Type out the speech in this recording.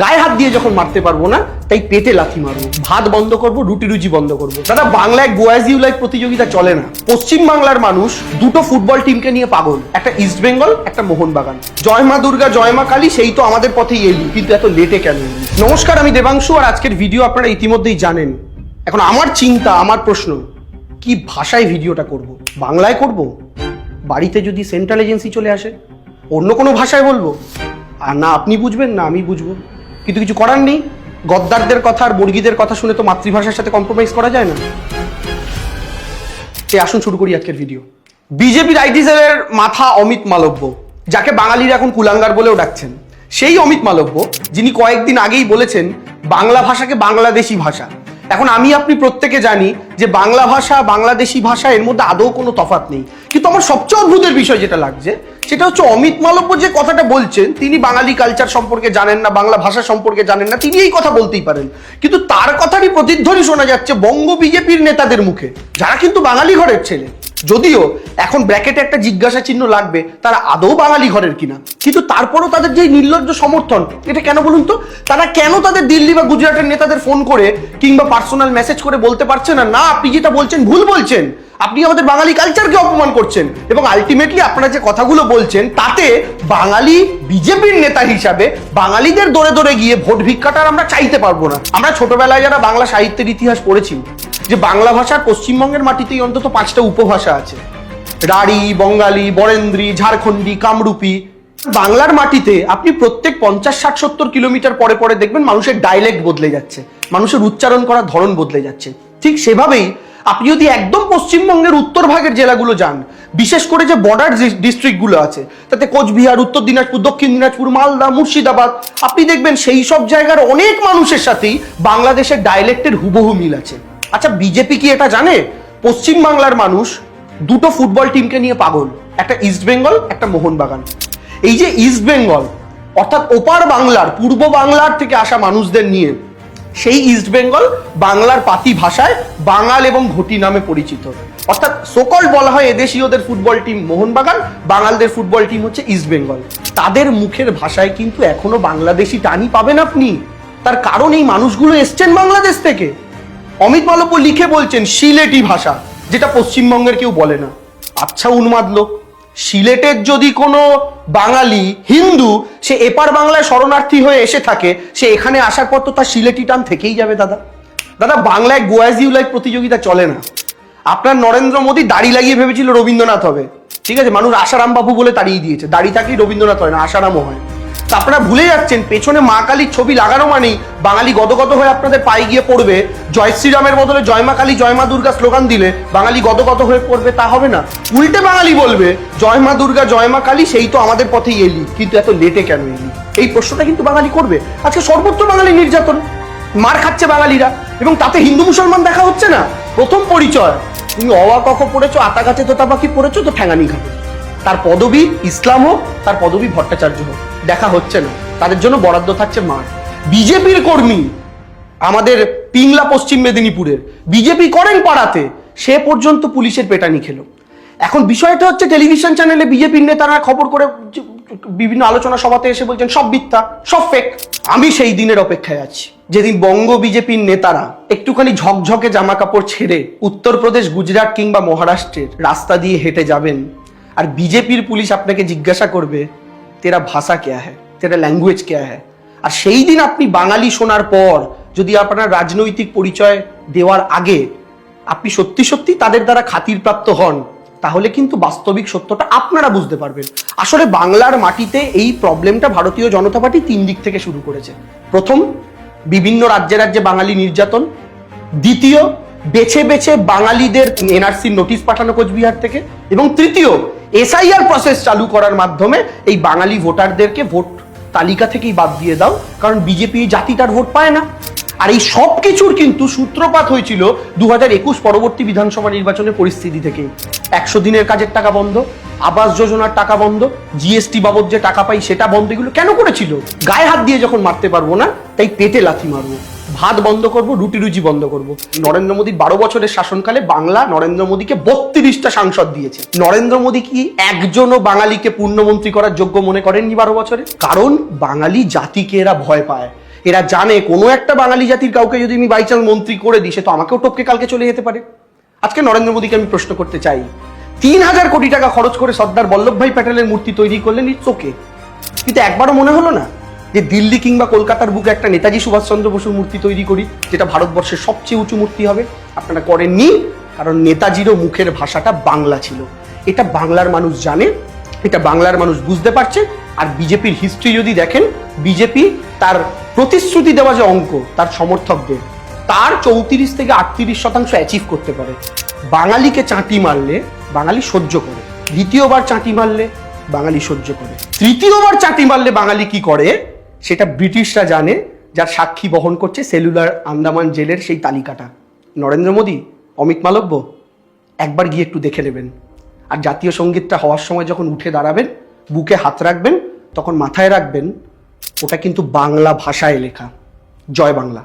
গায়ে হাত দিয়ে যখন মারতে পারব না, তাই পেটে লাথি মারবো। ভাত বন্ধ করব, রুটি রুজি বন্ধ করব। দাদা, বাংলায় গোয়াজ লাইক প্রতিযোগিতা চলে না। পশ্চিম বাংলার মানুষ দুটো ফুটবল টিমকে নিয়ে পাগল। একটা ইস্ট বেঙ্গল একটা মোহনবাগান। জয় মা দুর্গা, জয় মা কালী, সেই তো আমাদের পথেই এলি। কিন্তু এত লেটে কেন নমস্কার, আমি দেবাংশু, আর আজকের ভিডিও আপনারা ইতিমধ্যেই জানেন। এখন আমার চিন্তা, আমার প্রশ্ন, কি ভাষায় ভিডিওটা করব? বাংলায় করব? বাড়িতে যদি সেন্ট্রাল এজেন্সি চলে আসে, অন্য কোনো ভাষায় বলব? আর না, আপনি বুঝবেন না, আমি বুঝব। কিন্তু কিছু করার নেই। গদ্দারদের কথা আর বর্গীদের কথা শুনে তো মাতৃভাষার সাথে কম্প্রোমাইজ করা যায় না। সে আসুন শুরু করি আজকের ভিডিও বিজেপির আইটি সেলের মাথা অমিত মালব্য, যাকে বাঙালিরা এখন কুলাঙ্গার বলেও ডাকছেন। সেই অমিত মালব্য, যিনি কয়েকদিন আগেই বলেছেন, বাংলা ভাষাকে বাংলাদেশি ভাষা। এখন আমি আপনি প্রত্যেকে জানি যে বাংলা ভাষা, বাংলাদেশি ভাষা এর মধ্যে আদৌ কোনো তফাত নেই। কিন্তু আমার সবচেয়ে অদ্ভুতের বিষয় যেটা লাগছে, সেটা হচ্ছে অমিত মালব্য যে কথাটা বলছেন, তিনি বাঙালি কালচার সম্পর্কে জানেন না, বাংলা ভাষা সম্পর্কে জানেন না, তিনি এই কথা বলতেই পারেন। কিন্তু তার কথারই প্রতিধ্বনি শোনা যাচ্ছে বঙ্গ বিজেপির নেতাদের মুখে, যারা কিন্তু বাঙালি ঘরের ছেলে। যদিও এখন ব্র্যাকেটে একটা জিজ্ঞাসা চিহ্ন লাগবে, তারা আদৌ বাঙালি ঘরের কিনা? কিন্তু তারপরও তাদের যে নির্লজ্জ সমর্থন, এটা কেন বলুন তো? তারা কেন তাদের দিল্লি বা গুজরাটের নেতাদের ফোন করে কিংবা পার্সোনাল মেসেজ করে বলতে পারছে না? না, আপনি যেটা বলছেন, ভুল বলছেন। আপনি আমাদের বাঙালি কালচারকে অপমান করছেন। এবং আলটিমেটলি আপনারা যে কথাগুলো বলছেন, তাতে বাঙালি বিজেপির নেতা হিসাবে বাঙালিদের দৌড়ে দরে গিয়ে ভোট ভিক্ষাটা আমরা চাইতে পারব না। আমরা ছোটবেলায় যারা বাংলা সাহিত্যের ইতিহাস পড়েছি যে বাংলা ভাষার পশ্চিমবঙ্গের মাটিতেই অন্তত পাঁচটা উপভাষা আছে। রাঢ়ী, বঙ্গালী, বরেন্দ্রী, ঝাড়খণ্ডী, কামরূপী। বাংলার মাটিতে আপনি প্রত্যেক পঞ্চাশ, ষাট, সত্তর কিলোমিটার পরে পরে দেখবেন মানুষের ডাইলেক্ট বদলে যাচ্ছে। মানুষের উচ্চারণ করার ধরন বদলে যাচ্ছে। ঠিক সেভাবেই আপনি যদি একদম পশ্চিমবঙ্গের উত্তর ভাগের জেলাগুলো যান, বিশেষ করে যে বর্ডার ডিস্ট্রিক্টগুলো আছে, তাতে কোচবিহার, উত্তর দিনাজপুর, দক্ষিণ দিনাজপুর, মালদা, মুর্শিদাবাদ, আপনি দেখবেন সেই সব জায়গার অনেক মানুষের সাথেই বাংলাদেশের ডাইলেক্টের হুবহু মিল আছে। আচ্ছা বিজেপি কি এটা জানে? পশ্চিম বাংলার মানুষ দুটো ফুটবল টিমকে নিয়ে পাগল। একটা ইস্ট বেঙ্গল একটা মোহনবাগান। এই যে ইস্ট বেঙ্গল অর্থাৎ ওপার বাংলার, পূর্ব বাংলার থেকে আসা মানুষদের নিয়ে, সেই ইস্ট বেঙ্গল বাংলার পাতি ভাষায় বাঙাল এবং ঘটি নামে পরিচিত। অর্থাৎ সকল বলা হয় এদেশীয়দের ফুটবল টিম মোহনবাগান, বাঙালদের ফুটবল টিম হচ্ছে ইস্ট বেঙ্গল তাদের মুখের ভাষায় কিন্তু এখনও বাংলাদেশি টানি পাবেন আপনি। তার কারণ এই মানুষগুলো এসছেন বাংলাদেশ থেকে। অমিত মালব্য লিখে বলছেন, সিলেটি ভাষা, যেটা পশ্চিমবঙ্গের কেউ বলে না। আচ্ছা উন্মাদ লোক, সিলেটের যদি কোনো বাঙালি, হিন্দু, সে এপার বাংলায় শরণার্থী হয়ে এসে থাকে, সে এখানে আসার পর তো তার সিলেটি টান থেকেই যাবে, দাদা। দাদা, বাংলায় গোয়াজ ইউ লাইক প্রতিযোগিতা চলে না। আপনার নরেন্দ্র মোদী দাড়ি লাগিয়ে ভেবেছিল রবীন্দ্রনাথ হবে। ঠিক আছে, মানুষ আশারাম বাবু বলে তাড়িয়ে দিয়েছে। দাড়ি থাকলেই রবীন্দ্রনাথ হয় না, আশারামও হয়। আপনারা ভুলে যাচ্ছেন, পেছনে মা কালীর ছবি লাগানো মানেই বাঙালি গদগদ হয়ে আপনাদের পায়ে গিয়ে পড়বে। জয় শ্রীরামের বদলে জয় মা কালী, জয় মা দুর্গা স্লোগান দিলে বাঙালি গদগদ হয়ে পড়বে, তা হবে না। উল্টে বাঙালি বলবে, জয় মা দুর্গা, জয় মা কালী, সেই তো আমাদের পথেই এলি। কিন্তু এত লেটে কেন এলি? এই প্রশ্নটা কিন্তু বাঙালি করবে। আজকে সর্বত্র বাঙালি নির্যাতন। মার খাচ্ছে বাঙালিরা। এবং তাতে হিন্দু মুসলমান দেখা হচ্ছে না। প্রথম পরিচয়, তুমি অওয়া কখ পড়েছো আতা গাছে তোতা পাখি পড়েছো, তো ঠ্যাঙানি খাবে। তার পদবী ইসলাম হোক, তার পদবী ভট্টাচার্য হোক। দেখা হচ্ছে না। তাদের জন্য বরাদ্দ থাকছে মার বিজেপির কর্মী আমাদের পিংলা পশ্চিম মেদিনীপুরের, বিজেপি করেন পাড়াতে, সে পর্যন্ত পুলিশের পেটানি খেলো। এখন বিষয়টা হচ্ছে টেলিভিশন চ্যানেলে বিজেপির নেতারা খবর করে বিভিন্ন আলোচনা সভাতে এসে বলছেন, সব মিথ্যা, সব ফেক আমি সেই দিনের অপেক্ষায় আছি। যেদিন বঙ্গ বিজেপির নেতারা একটুখানি ঝকঝকে জামা কাপড় ছেড়ে উত্তরপ্রদেশ, গুজরাট কিংবা মহারাষ্ট্রের রাস্তা দিয়ে হেঁটে যাবেন, আর বিজেপির পুলিশ আপনাকে জিজ্ঞাসা করবে তেরা ভাষা কেয়া হ্যায়? তেরা ল্যাঙ্গুয়েজ কেয়া হ্যায়? আর সেই দিন আপনি বাঙালি শোনার পর, যদি আপনার রাজনৈতিক পরিচয় দেওয়ার আগে আপনি সত্যি সত্যি তাদের দ্বারা খাতিরপ্রাপ্ত হন, তাহলে কিন্তু বাস্তবিক সত্যটা আপনারা বুঝতে পারবেন। আসলে বাংলার মাটিতে এই প্রবলেমটা ভারতীয় জনতা পার্টি তিন দিক থেকে শুরু করেছে। প্রথম, বিভিন্ন রাজ্যে রাজ্যে বাঙালি নির্যাতন। দ্বিতীয়, বেছে বেছে বাঙালিদের এনআরসির নোটিশ পাঠানো কোচবিহার থেকে। এবং তৃতীয় এসআইআর প্রসেস চালু করার মাধ্যমে এই বাঙালি ভোটারদেরকে ভোট তালিকা থেকেই বাদ দিয়ে দাও, কারণ বিজেপি জাতিটার ভোট পায় না। আর এই সব কিছুর কিন্তু সূত্রপাত হয়েছিল দু একুশ পরবর্তী বিধানসভা নির্বাচনের পরিস্থিতি থেকে একশো দিনের কাজের টাকা বন্ধ, আবাস যোজনার টাকা বন্ধ জিএসটি বাবদ যে টাকা পাই সেটা বন্ধ, এগুলো কেন করেছিল? গায়ে হাত দিয়ে যখন মারতে পারব না, তাই পেটে লাথি মারবো। ভাত বন্ধ করব, রুটি রুজি বন্ধ করব। নরেন্দ্র মোদীর বারো বছরের শাসনকালে বাংলা নরেন্দ্র মোদীকে বত্রিশটা সাংসদ দিয়েছে। নরেন্দ্র মোদী কি একজনও বাঙালিকে পূর্ণমন্ত্রী করার যোগ্য মনে করেননি বারো বছরে? কারণ বাঙালি জাতিকে এরা ভয় পায়। এরা জানে কোনো একটা বাঙালি জাতির কাউকে যদি আমি বাই চান্স মন্ত্রী করে দিই, সে তো আমাকেও টপকে কালকে চলে যেতে পারে। আজকে নরেন্দ্র মোদীকে আমি প্রশ্ন করতে চাই, তিন হাজার কোটি টাকা খরচ করে সর্দার বল্লভভাই প্যাটেলের মূর্তি তৈরি করলেন ইটস ওকে কিন্তু একবারও মনে হলো না? যে দিল্লি কিংবা কলকাতার বুকে একটা নেতাজি সুভাষচন্দ্র বসুর মূর্তি তৈরি করি, যেটা ভারতবর্ষের সবচেয়ে উঁচু মূর্তি হবে। আপনারা করেননি, কারণ নেতাজিরও মুখের ভাষাটা বাংলা ছিল। এটা বাংলার মানুষ জানে, এটা বাংলার মানুষ বুঝতে পারছে। আর বিজেপির হিস্ট্রি যদি দেখেন, বিজেপি তার প্রতিশ্রুতি দেওয়া যে অঙ্ক, তার সমর্থকদের, তার চৌত্রিশ থেকে আটত্রিশ শতাংশ অ্যাচিভ করতে পারে। বাঙালিকে চাঁটি মারলে বাঙালি সহ্য করে। দ্বিতীয়বার চাঁটি মারলে বাঙালি সহ্য করে। তৃতীয়বার চাঁটি মারলে বাঙালি কি করে? সেটা ব্রিটিশরা জানে, যার সাক্ষী বহন করছে সেলুলার আন্দামান জেলের সেই তালিকাটা। নরেন্দ্র মোদী, অমিত মালব্য, একবার গিয়ে একটু দেখে নেবেন। আর জাতীয় সঙ্গীতটা হওয়ার সময় যখন উঠে দাঁড়াবেন, বুকে হাত রাখবেন, তখন মাথায় রাখবেন, ওটা কিন্তু বাংলা ভাষায় লেখা। জয় বাংলা।